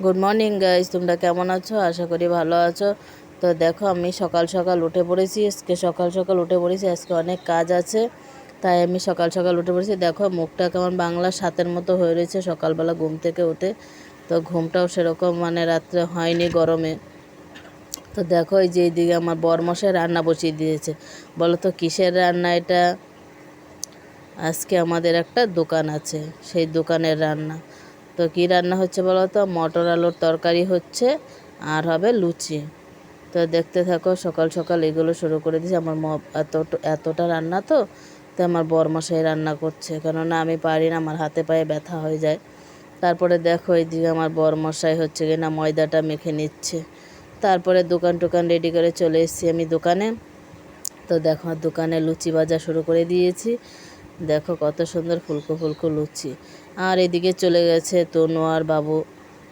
Good morning guys তোমরা কেমন আছো? আশা করি ভালো আছো। তো দেখো, আমি সকাল সকাল উঠে পড়েছি। আজকে সকাল সকাল উঠে পড়েছি। আজকে অনেক কাজ আছে। তাই আমি সকাল সকাল উঠে পড়েছি। দেখো, মুখটা কেমন বাংলা সাতের মতো হয়ে রয়েছে সকালবেলা ঘুম থেকে উঠে। তো ঘুমটাও সেরকম মানে রাত্রে হয়নি গরমে। তো দেখো, এই যে এইদিকে আমার বরমশাই রান্না বসিয়ে দিয়েছে। বলো তো, কিসের রান্না এটা? আজকে আমাদের একটা দোকান আছে। সেই দোকানের রান্না। তো কী রান্না হচ্ছে বলো তো? মটর আলুর তরকারি হচ্ছে আর হবে লুচি। তো দেখতে থাকো, সকাল সকাল এগুলো শুরু করে দিয়েছি। আমার এত এতটা রান্না তো তো আমার বরমশাই রান্না করছে। কেননা আমি পারি না, আমার হাতে পায়ে ব্যথা হয়ে যায়। তারপরে দেখো এইদিকে আমার বরমশাই হচ্ছে কি না ময়দাটা মেখে নিচ্ছে। তারপরে দোকান টোকান রেডি করে চলে এসেছি আমি দোকানে। তো দেখো, দোকানে লুচি ভাজা শুরু করে দিয়েছি। দেখো কত সুন্দর ফুলকো ফুলকো লুচি। আর এদিকে চলে গেছে তনু আর বাবু।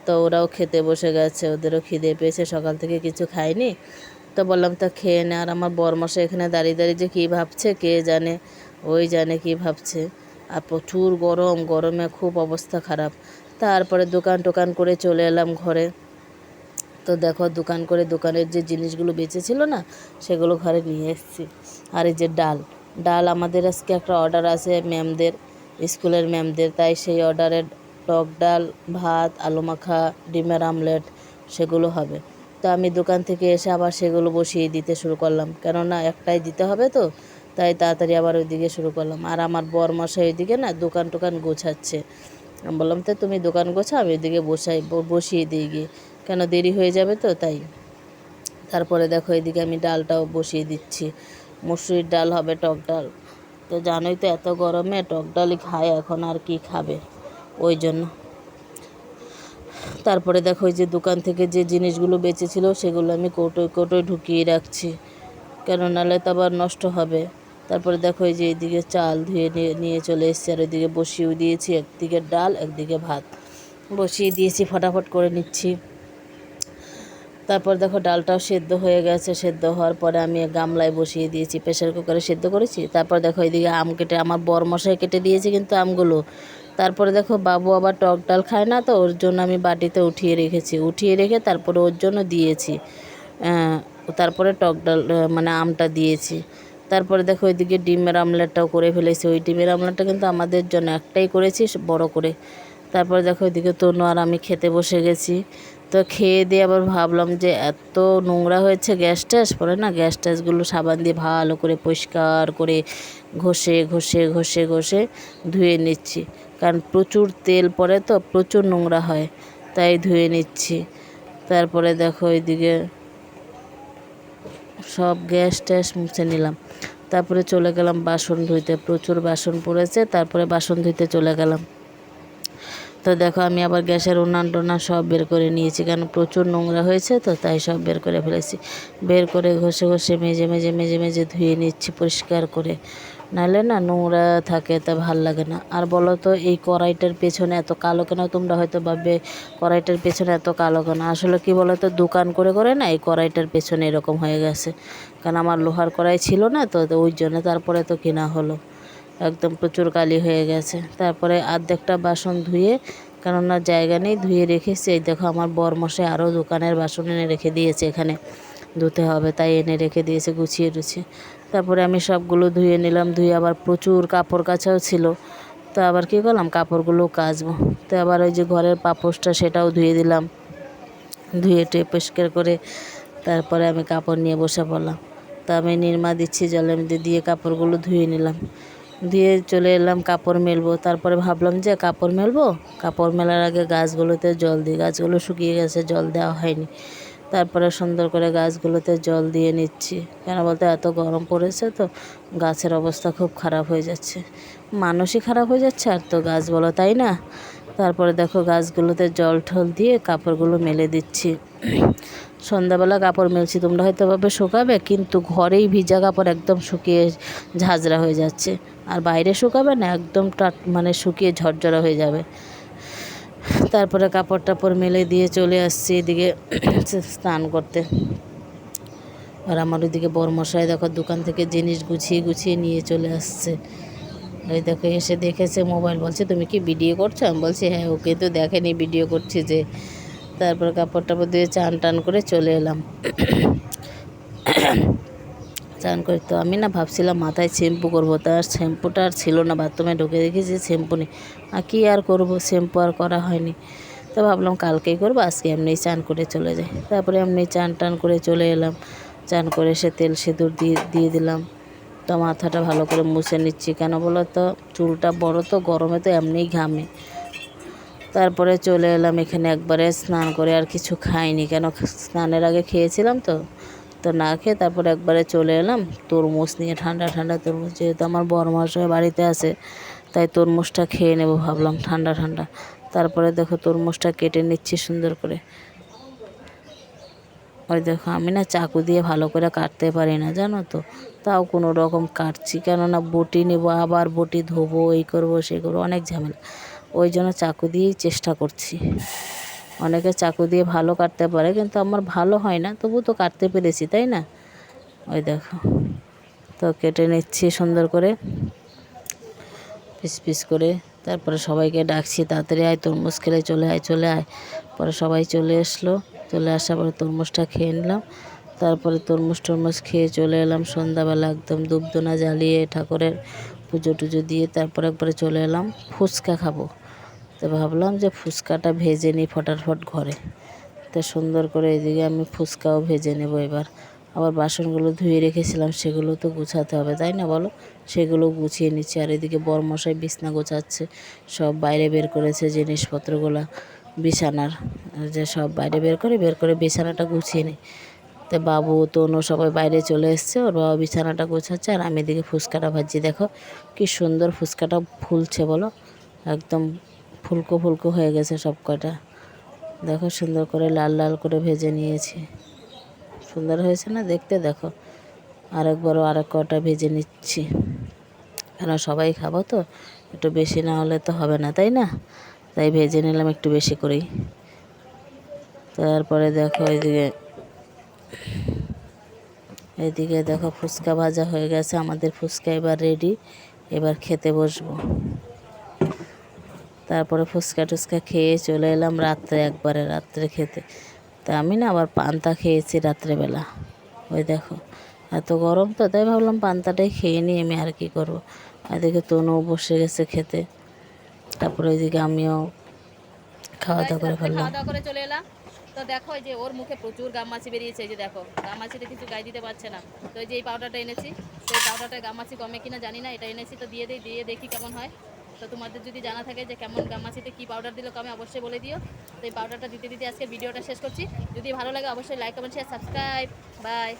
তো ওরাও খেতে বসে গেছে, ওদেরও খিদে পেয়েছে, সকাল থেকে কিছু খায়নি। তো বললাম, তা খেয়ে নে। আর আমার বরমশাই এখানে দাঁড়িয়ে দাঁড়িয়ে যে কী ভাবছে, কে জানে? ওই জানে কী ভাবছে। আর প্রচুর গরম, গরমে খুব অবস্থা খারাপ। তারপরে দোকান টোকান করে চলে এলাম ঘরে। তো দেখো, দোকান করে দোকানের যে জিনিসগুলো বেঁচেছিল না, সেগুলো ঘরে নিয়ে এসেছি। আর এই যে ডাল ডাল, আমাদের আজকে একটা অর্ডার আছে ম্যামদের স্কুলের ম্যামদের তাই সেই অর্ডারের টক ডাল, ভাত, আলু মাখা, ডিমের আমলেট, সেগুলো হবে। তো আমি দোকান থেকে এসে আবার সেগুলো বসিয়ে দিতে শুরু করলাম। কেননা একটাই দিতে হবে তো, তাই তাড়াতাড়ি আবার ওইদিকে শুরু করলাম। আর আমার বর মশাই ওইদিকে না দোকান টোকান গোছাচ্ছে। আমি বললাম, তো তুমি দোকান গোছা আমি ওইদিকে বসাই বসিয়ে দিই গিয়ে। কেন দেরি হয়ে যাবে তো, তাই। তারপরে দেখো, এদিকে আমি ডালটাও বসিয়ে দিচ্ছি। মুসুরির ডাল হবে টক ডাল। তো জানোই তো এত গরমে টক ডালই খায়, এখন আর কি খাবে? ওই জন্য। তারপরে দেখো ওই যে দোকান থেকে যে জিনিসগুলো বেঁচেছিল, সেগুলো আমি কৌটোয় কৌটোয় ঢুকিয়ে রাখছি। কেন? নাহলে তো আবার নষ্ট হবে। তারপরে দেখো এই যে এইদিকে চাল ধুয়ে নিয়ে নিয়ে চলে এসেছি, আর ওইদিকে বসিয়েও দিয়েছি, একদিকে ডাল, একদিকে ভাত। বসিয়ে দিয়েছি, ফটাফট করে নিচ্ছি। তারপর দেখো ডালটাও সেদ্ধ হয়ে গেছে, সেদ্ধ হওয়ার পরে আমি গামলায় বসিয়ে দিয়েছি প্রেশার কুকারে সেদ্ধ করেছি। তারপর দেখো এদিকে আম কেটে, আমার বর মশাই কেটে দিয়েছে কিন্তু আমগুলো। তারপরে দেখো বাবু আবার টক ডাল খায় না তো, ওর জন্য আমি বাটিতে উঠিয়ে রেখেছি। উঠিয়ে রেখে তারপরে ওর জন্য দিয়েছি তারপরে টক ডাল মানে আমটা দিয়েছি। তারপরে দেখো ওইদিকে ডিমের আমলেটটাও করে ফেলেছি। ওই ডিমের আমলেটটা কিন্তু আমাদের জন্য একটাই করেছি, বড় করে। তারপরে দেখো ওইদিকে তনু আর আমি খেতে বসে গেছি। তো খেয়ে দিয়ে আবার ভাবলাম যে এত নোংরা হয়েছে গ্যাস ট্যাস, পরে না গ্যাস ট্যাসগুলো সাবান দিয়ে ভালো করে পরিষ্কার করে ঘষে ঘষে ঘষে ঘষে ধুয়ে নিচ্ছি। কারণ প্রচুর তেল পড়ে তো, প্রচুর নোংরা হয়, তাই ধুয়ে নিচ্ছি। তারপরে দেখো ওইদিকে সব গ্যাস ট্যাস মুছে নিলাম। তারপরে চলে গেলাম বাসন ধুইতে, প্রচুর বাসন পড়েছে, তারপরে বাসন ধুইতে চলে গেলাম। তো দেখো, আমি আবার গ্যাসের উনান টোনা সব বের করে নিয়েছি, কারণ প্রচুর নোংরা হয়েছে, তো তাই সব বের করে ফেলেছি। বের করে ঘষে ঘষে মেজে মেজে মেজে মেজে ধুয়ে নিচ্ছি পরিষ্কার করে। নাহলে না নোংরা থাকে, তা ভালো লাগে না। আর বলো তো, এই কড়াইটার পেছনে এত কালো কেন? তোমরা হয়তো ভাববে, কড়াইটার পেছনে এত কালো কেন? আসলে কি বলো তো দোকান করে করে না এই কড়াইটার পেছনে এরকম হয়ে গেছে। কারণ আমার লোহার কড়াই ছিল না তো তো ওই জন্য তারপরে তো কেনা হলো। একদম প্রচুর কালি হয়ে গেছে। তারপরে আর্ধেকটা বাসন ধুয়ে, কেননা জায়গা নেই, ধুয়ে রেখেছি। এই দেখো আমার বরমশাই আরও দোকানের বাসন এনে রেখে দিয়েছে এখানে। ধুতে হবে, তাই এনে রেখে দিয়েছে, গুছিয়ে টুছিয়ে তারপরে আমি সবগুলো ধুয়ে নিলাম, ধুয়ে আবার প্রচুর কাপড় কাচাও ছিল। তো আবার কী করলাম? কাপড়গুলো কাচবো। তো আবার ওই যে ঘরের পাপোশটা সেটাও ধুয়ে দিলাম। ধুয়ে টুয়ে পরিষ্কার করে তারপরে আমি কাপড় নিয়ে বসে পড়লাম। তা আমি নির্মা দিচ্ছি, জলের মধ্যে দিয়ে কাপড়গুলো ধুয়ে নিলাম। ধুয়ে চলে এলাম কাপড় মেলবো। তারপরে ভাবলাম যে কাপড় মেলবো? কাপড় মেলার আগে গাছগুলোতে জল দিই। গাছগুলো শুকিয়ে গেছে, জল দেওয়া হয়নি। তারপরে সুন্দর করে গাছগুলোতে জল দিয়ে নিচ্ছি। কেন বলতে, এত গরম পড়েছে তো গাছের অবস্থা খুব খারাপ হয়ে যাচ্ছে। মানুষই খারাপ হয়ে যাচ্ছে, আর তো গাছ বলো তাই না? তারপরে দেখো গাছগুলোতে জল ঠল দিয়ে কাপড়গুলো মেলে দিচ্ছি। সন্ধ্যাবেলা কাপড় মেলছি, তোমরা হয়তো ভাবে শুকাবে, কিন্তু ঘরেই ভিজা কাপড় একদম শুকিয়ে ঝাঁঝরা হয়ে যাচ্ছে। আর বাইরে শুকাবে না, একদম টাট মানে শুকিয়ে ঝরঝরা হয়ে যাবে। তারপরে কাপড় টাপড় মেলে দিয়ে চলে আসছি এদিকে স্নান করতে। আর আমার ওইদিকে বরমশাই দেখো দোকান থেকে জিনিস গুছিয়ে গুছিয়ে নিয়ে চলে আসছে। ওই দেখো, এসে দেখেছে মোবাইল, বলছে, তুমি কি ভিডিও করছ? আমি বলছি হ্যাঁ ও কিন্তু দেখেনি, ভিডিও করছি যে। তারপর কাপড় টাপড় দিয়ে চান টান করে চলে এলাম। চান করে তো আমি না ভাবছিলাম, মাথায় শ্যাম্পু করব তার শ্যাম্পুটা আর ছিল না, বাথরুমে ঢুকে দেখেছি শ্যাম্পু নেই। আর কী আর করব, শ্যাম্পু আর করা হয়নি। তো ভাবলাম, কালকেই করব, আজকে এমনি চান করে চলে যাই। তারপরে এমনি চান টান করে চলে এলাম। চান করে এসে তেল সিঁদুর দিয়ে দিয়ে দিলাম। তো মাথাটা ভালো করে মুছে নিচ্ছি। কেন বলো তো? চুলটা বড় তো, গরমে তো এমনিই ঘামে। তারপরে চলে এলাম এখানে একবারে স্নান করে আর কিছু খাইনি। কেন স্নানের আগে খেয়েছিলাম তো? তো না খেয়ে তারপরে একবারে চলে এলাম। তরমুজ নিয়ে ঠান্ডা ঠান্ডা তরমুজ যেহেতু আমার মশাই বাড়িতে আছে, তাই তরমুজটা খেয়ে নেব ভাবলাম ঠান্ডা ঠান্ডা। তারপরে দেখো তরমুজটা কেটে নিচ্ছি সুন্দর করে। ওই দেখো আমি না চাকু দিয়ে ভালো করে কাটতে পারি না, জানো তো। তাও কোনো রকম কাটছি, কেননা বটি নেব, আবার বটি ধোবো, এই করব সেই করব, অনেক ঝামেলা। ওই জন্য চাকু দিয়েই চেষ্টা করছি। অনেকে চাকু দিয়ে ভালো কাটতে পারে, কিন্তু আমার ভালো হয় না, তবু তো কাটতে পেরেছি, তাই না? ওই দেখো, তো কেটে নিচ্ছি সুন্দর করে। পিস পিস করে, তারপরে সবাইকে ডাকছি, তাড়াতাড়ি আয়, তরমুজ খেলে চলে আয় চলে আয়। পরে সবাই চলে আসলো। চলে আসার পরে তরমুজটা খেয়ে নিলাম। তারপরে তরমুজ টরমুজ খেয়ে চলে এলাম সন্ধ্যাবেলা একদম ধূপধুনা জ্বালিয়ে ঠাকুরের পুজো টুজো দিয়ে তারপর একবারে চলে এলাম ফুচকা খাব। তো ভাবলাম যে ফুচকাটা ভেজে নিই ফটাফট ঘরে। তো সুন্দর করে এদিকে আমি ফুচকাও ভেজে নেব এবার। আবার বাসনগুলো ধুয়ে রেখেছিলাম, সেগুলো তো গুছাতে হবে, তাই না বলো? সেগুলো গুছিয়ে নিচ্ছি। আর এদিকে বরমশাই বিছনা গোছাচ্ছে, সব বাইরে বের করেছে জিনিসপত্রগুলো। বিছানার, যে সব বাইরে বের করে বের করে বিছানাটা গুছিয়ে নিই তো বাবু, তনু সবাই বাইরে চলে এসছে, ওর বাবা বিছানাটা গোছাচ্ছে, আর আমি এদিকে ফুচকাটা ভাজছি। দেখো কি সুন্দর ফুচকাটা ফুলছে বলো, একদম ফুলকো ফুলকো হয়ে গেছে সব কটা দেখো সুন্দর করে লাল লাল করে ভেজে নিয়েছি। সুন্দর হয়েছে না দেখতে? দেখো আরেকবারও আরেক কটা ভেজে নিচ্ছি। কেন সবাই খাব তো? একটু বেশি না হলে তো হবে না, তাই না? তাই ভেজে নিলাম একটু বেশি করেই। তারপরে দেখো এইদিকে এদিকে দেখো ফুচকা ভাজা হয়ে গেছে, আমাদের ফুচকা এবার রেডি এবার খেতে বসবো। তারপরে ফুচকা টুচকা খেয়ে চলে এলাম রাত্রে একবারে, রাত্রে খেতে। তা আমি না আবার পান্তা খেয়েছি রাত্রেবেলা। ওই দেখো, এত গরম তো, তাই ভাবলাম পান্তাটাই খেয়ে নিই আমি আর কি করব। এদিকে তনু বসে গেছে খেতে। তারপরে ওইদিকে আমিও খাওয়া দাওয়া করে ফেললাম। খাওয়া দাওয়া করে চলে এলাম। তো দেখো এই যে ওর মুখে প্রচুর গামমাছি বেরিয়েছে এই যে দেখো গামমাছিতে কিছু গায়ে দিতে পারছে না। তো এই যে এই পাউডারটা এনেছি তো এই পাউডারটা গামমাছি কমে কিনা জানি না এটা এনেছি তো দিয়ে দিই দিয়ে দেখি কেমন হয়। তো তোমাদের যদি জানা থাকে যে কেমন গামমাছিতে কী পাউডার দিলে কমে অবশ্যই বলে দিও। তো এই পাউডারটা দিতে দিতে আজকে ভিডিওটা শেষ করছি। যদি ভালো লাগে অবশ্যই like comment share subscribe bye